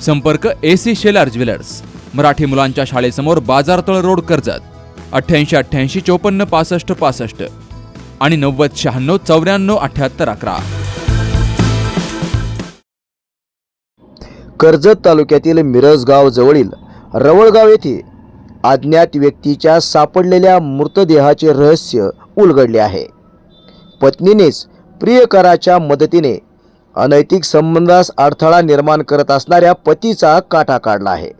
संपर्क A C Shelar jewellers. Marathi मुलांच्या शाळेसमोर बाजारतळ रोड कर्जत. अठ्ठ्याऐंशी अठ्ठ्याऐंशी चोपन्न पासष्ट पासष्ट. आणि नव्वद शहाण्णव चौऱ्याण्णव अठ्ठ्याहत्तर अकरा. कर्जत तालुक्यातील मिरजगाव जवळील रवळगाव येथे अज्ञात व्यक्तीच्या सापडलेल्या मृतदेहाचे रहस्य उलगडले आहे. पत्नीनेच प्रियकराच्या मदतीने अनैतिक संबंधास अडथळा निर्माण करत असणाऱ्या पतीचा काटा काढला आहे.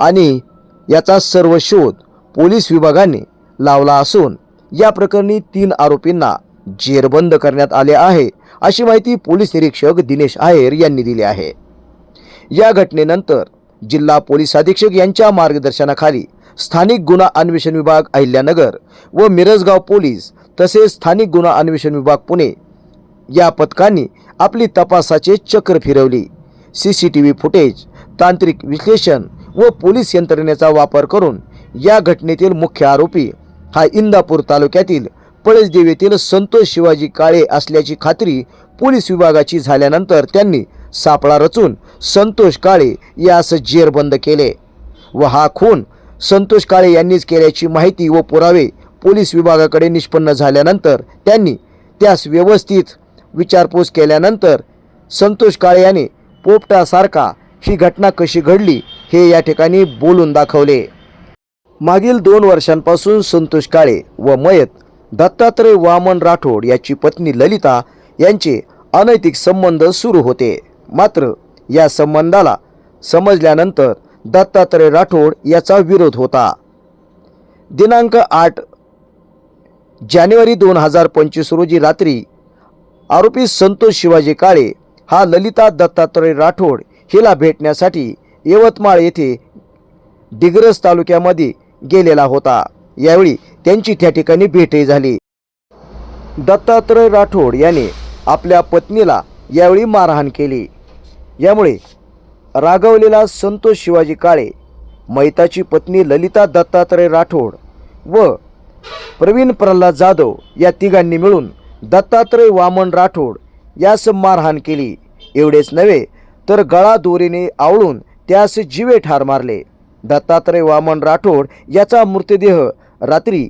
आणि याचा सर्व शोध पोलीस विभागाने लावला असून या प्रकरणी तीन आरोपींना जेरबंद करण्यात आले आहे अशी माहिती पोलीस निरीक्षक दिनेश आहेर यांनी दिली आहे. या घटनेनंतर जिल्हा पोलीस अधीक्षक यांच्या मार्गदर्शनाखाली स्थानिक गुन्हा अन्वेषण विभाग अहिल्यानगर व मिरजगाव पोलीस तसेच स्थानिक गुन्हा अन्वेषण विभाग पुणे या पथकांनी आपली तपासाचे चक्र फिरवली. C C T V footage तांत्रिक विश्लेषण व पोलीस यंत्रणेचा वापर करून या घटनेतील मुख्य आरोपी हा इंदापूर तालुक्यातील पळसदेव येथील संतोष शिवाजी काळे असल्याची खात्री पोलीस विभागाची झाल्यानंतर त्यांनी सापळा रचून संतोष काळे यास जेरबंद केले व हा खून संतोष काळे यांनीच केल्याची माहिती व पुरावे पोलीस विभागाकडे निष्पन्न झाल्यानंतर त्यांनी त्यास व्यवस्थित विचारपूस केल्यानंतर संतोष काळे यांनी पोपटासारखा ही घटना कशी घडली हे या ठिकाणी बोलून दाखवले. मागील दोन वर्षांपासून संतोष काळे व मयत दत्तात्रय वामन राठोड याची पत्नी ललिता यांचे अनैतिक संबंध सुरू होते. मात्र या संबंधाला समजल्यानंतर दत्तात्रय राठोड याचा विरोध होता. दिनांक आठ जानेवारी दोन हजार पंचवीस रोजी रात्री आरोपी संतोष शिवाजी काळे हा ललिता दत्तात्रय राठोड हिला भेटण्यासाठी यवतमाळ येथे डिग्रस तालुक्यामध्ये गेलेला होता. यावेळी त्यांची त्या ठिकाणी भेटही झाली. दत्तात्रय राठोड याने आपल्या पत्नीला यावेळी मारहाण केली. यामुळे रागवलेला संतोष शिवाजी काळे मैताची पत्नी ललिता दत्तात्रय राठोड व प्रवीण प्रल्हाद जाधव या तिघांनी मिळून दत्तात्रय वामन राठोड यास मारहाण केली. एवढेच नव्हे तर गळा दोरीने आवळून त्यास जीवे ठार मारले. दत्तात्रय वामन राठोड याचा मृतदेह रात्री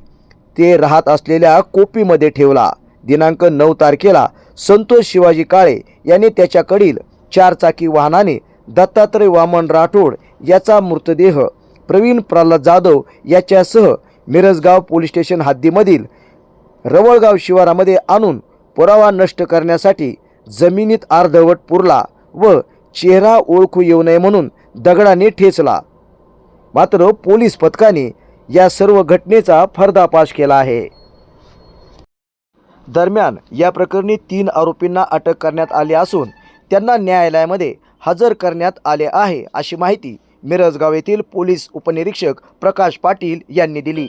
ते राहत असलेल्या कोपीमध्ये ठेवला. दिनांक नऊ तारखेला संतोष शिवाजी काळे यांनी त्याच्याकडील चारचाकी वाहनाने दत्तात्रय वामन राठोड याचा मृतदेह प्रवीण प्रल्हाद जाधव याच्यासह मिरजगाव पोलीस स्टेशन हद्दीमधील रवळगाव शिवारामध्ये आणून पुरावा नष्ट करण्यासाठी जमिनीत अर्धवट पुरला व चेहरा ओळखू येऊ नये म्हणून दगडाने ठेचला. मात्र पोलीस पथकाने या सर्व घटनेचा फर्दापाश केला आहे. दरम्यान या प्रकरणी तीन आरोपींना अटक करण्यात आली असून त्यांना न्यायालयामध्ये हजर करण्यात आले आहे अशी माहिती मिरजगाव येथील पोलीस उपनिरीक्षक प्रकाश पाटील यांनी दिली.